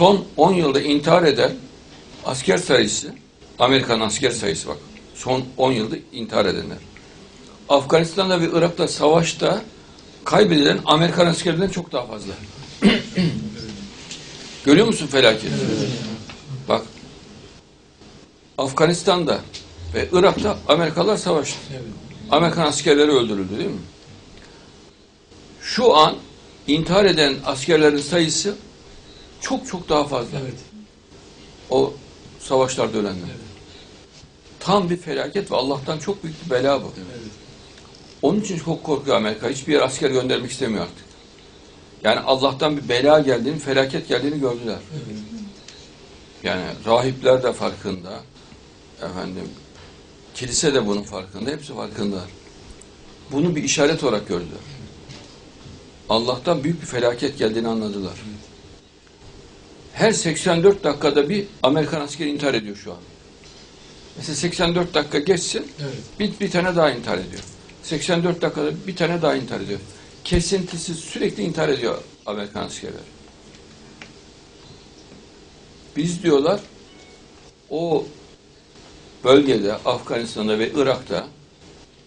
son 10 yılda intihar eden asker sayısı, Amerikan asker sayısı bak, son 10 yılda intihar edenler. Afganistan'da ve Irak'ta savaşta kaybedilen Amerikan askerlerinden çok daha fazla. Görüyor musun felaketi? Bak, Afganistan'da ve Irak'ta Amerikalılar savaştı. Amerikan askerleri öldürüldü değil mi? Şu an intihar eden askerlerin sayısı çok çok daha fazla. Evet. O savaşlarda ölenler. Tam bir felaket ve Allah'tan çok büyük bir bela bu. Evet. Onun için çok korkuyor Amerika. Hiçbir yere asker göndermek istemiyor artık. Yani Allah'tan bir bela geldiğini, felaket geldiğini gördüler. Evet. Yani rahipler de farkında. Efendim, kilise de bunun farkında. Hepsi farkında. Bunu bir işaret olarak gördüler. Allah'tan büyük bir felaket geldiğini anladılar. Her 84 dakikada bir Amerikan askeri intihar ediyor şu an. Mesela 84 dakika geçsin, Evet. bir, bir tane daha intihar ediyor. 84 dakikada bir tane daha intihar ediyor. Kesintisiz sürekli intihar ediyor Amerikan askerler. Biz diyorlar o bölgede Afganistan'da ve Irak'ta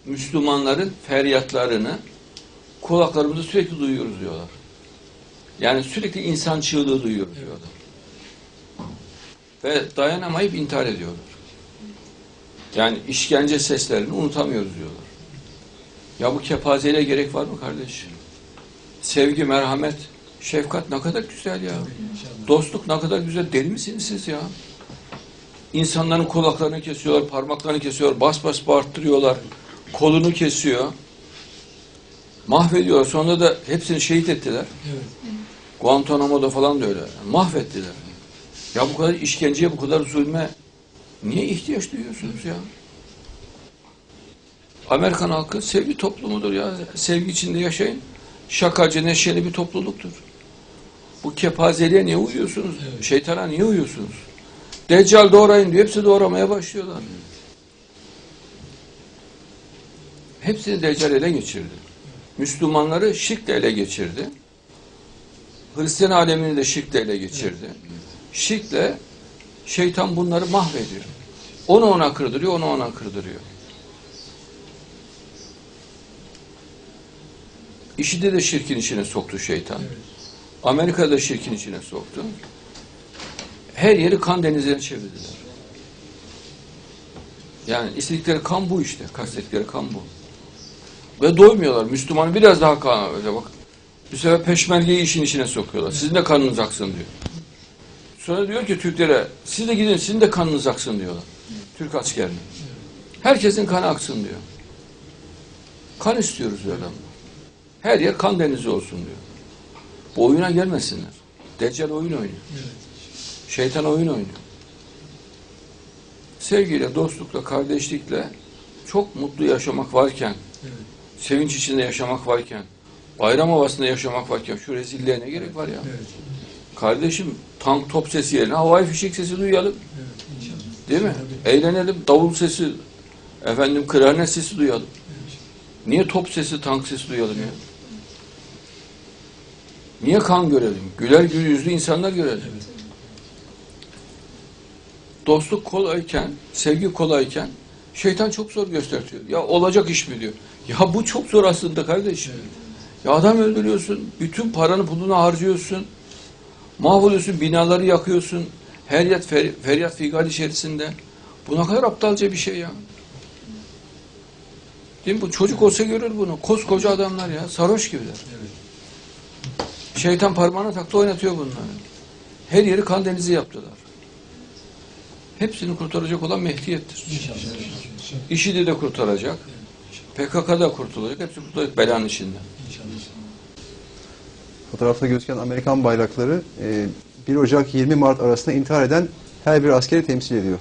Müslümanların feryatlarını kulaklarımızda sürekli duyuyoruz diyorlar. Yani sürekli insan çığlığı duyuyoruz diyorlar. Ve dayanamayıp intihar ediyorlar. Yani işkence seslerini unutamıyoruz diyorlar. Ya bu kepazeliğe gerek var mı kardeş? Sevgi, merhamet, şefkat ne kadar güzel ya. Dostluk ne kadar güzel. Deli misiniz siz ya? İnsanların kulaklarını kesiyorlar, parmaklarını kesiyorlar, bas bas bağırttırıyorlar. Kolunu kesiyor. Mahvediyorlar. Sonra da hepsini şehit ettiler. Evet. Guantanamo'da falan da öyle. Mahvettiler. Ya bu kadar işkenceye, bu kadar zulme niye ihtiyaç duyuyorsunuz ya? Amerikan halkı sevgi toplumudur ya. Sevgi içinde yaşayın. Şakacı, neşeli bir topluluktur. Bu kepazeliğe niye uyuyorsunuz? Evet. Şeytana niye uyuyorsunuz? Deccal doğrayın diyor. Hepsi doğramaya başlıyorlar. Hepsini Deccal ele geçirdi. Müslümanları şirkle ele geçirdi. Hristiyan alemini de şirkle ele geçirdi. Şirkle şeytan bunları mahvediyor. Onu ona kırdırıyor, onu ona kırdırıyor. İşide de şirkin içine soktu şeytan. Evet. Amerika'da şirkin içine soktu. Her yeri kan denizine çevirdiler. Yani istedikleri kan bu işte. Kastettikleri kan bu. Ve doymuyorlar. Müslümanı biraz daha kan öyle bak. Bu sefer peşmergeyi işin içine sokuyorlar. Sizin de kanınız aksın diyor. Sonra diyor ki Türklere siz de gidin sizin de kanınız aksın diyorlar. Türk askerine. Herkesin kanı aksın diyor. Kan istiyoruz diyor adamlar. Her yer kan denizi olsun diyor. Bu oyuna gelmesinler. Deccal oyun oynuyor. Şeytan oyun oynuyor. Sevgiyle, dostlukla, kardeşlikle çok mutlu yaşamak varken, sevinç içinde yaşamak varken, bayram havasında yaşamak varken şu rezilliğe ne gerek var ya? Kardeşim tank top sesi yerine havai fişek sesi duyalım. Evet. Değil mi? Tabii. Eğlenelim. Davul sesi, efendim klarnet sesi duyalım. Niye top sesi, tank sesi duyalım ya? Niye kan görelim? Güler gül yüzlü insanlar görelim. Evet. Dostluk kolayken, sevgi kolayken şeytan çok zor gösteriyor. Ya olacak iş mi diyor. Ya bu çok zor aslında kardeşim. Evet. Ya adam öldürüyorsun, bütün paranı pulunu harcıyorsun, mahvoluyorsun, binaları yakıyorsun, her yer fer, feryat figan içerisinde. Bu ne kadar aptalca bir şey ya. Değil mi? Bu çocuk olsa görür bunu. Koskoca adamlar ya, sarhoş gibiler. Evet. Şeytan parmağına taktı oynatıyor bunları. Her yeri kan denizi yaptılar. Hepsini kurtaracak olan Mehdiyettir. İnşallah. IŞİD'i de kurtaracak. PKK'da kurtulacak. Hepsi kurtulacak belanın içinde. İnşallah. Fotoğrafta gözüken Amerikan bayrakları e, 1 Ocak 20 Mart arasında intihar eden her bir askeri temsil ediyor.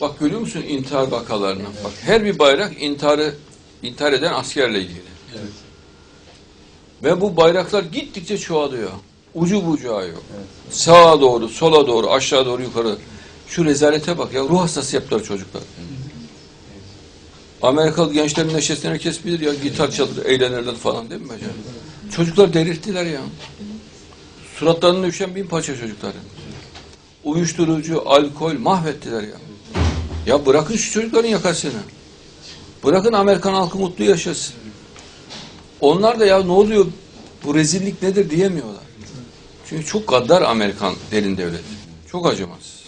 Bak görüyor musun intihar vakalarını? Bak her bir bayrak intiharı intihar eden askerle ilgili. Evet. Ve bu bayraklar gittikçe çoğalıyor. Ucu bucağı yok. Sağa doğru, sola doğru, aşağı doğru, yukarı. Şu rezalete bak ya. Ruh hastası yaptılar çocuklar. Amerikalı gençlerin neşesini herkes bilir ya. Gitar çalır, eğlenirler falan değil mi hocam? Çocuklar delirttiler ya. Suratlarına düşen bin parça çocukların. Uyuşturucu, alkol mahvettiler ya. Ya bırakın şu çocukların yakasını. Bırakın Amerikan halkı mutlu yaşasın. Onlar da ya ne oluyor bu rezillik nedir diyemiyorlar. Çünkü çok gaddar Amerikan derin devlet. Çok acımaz.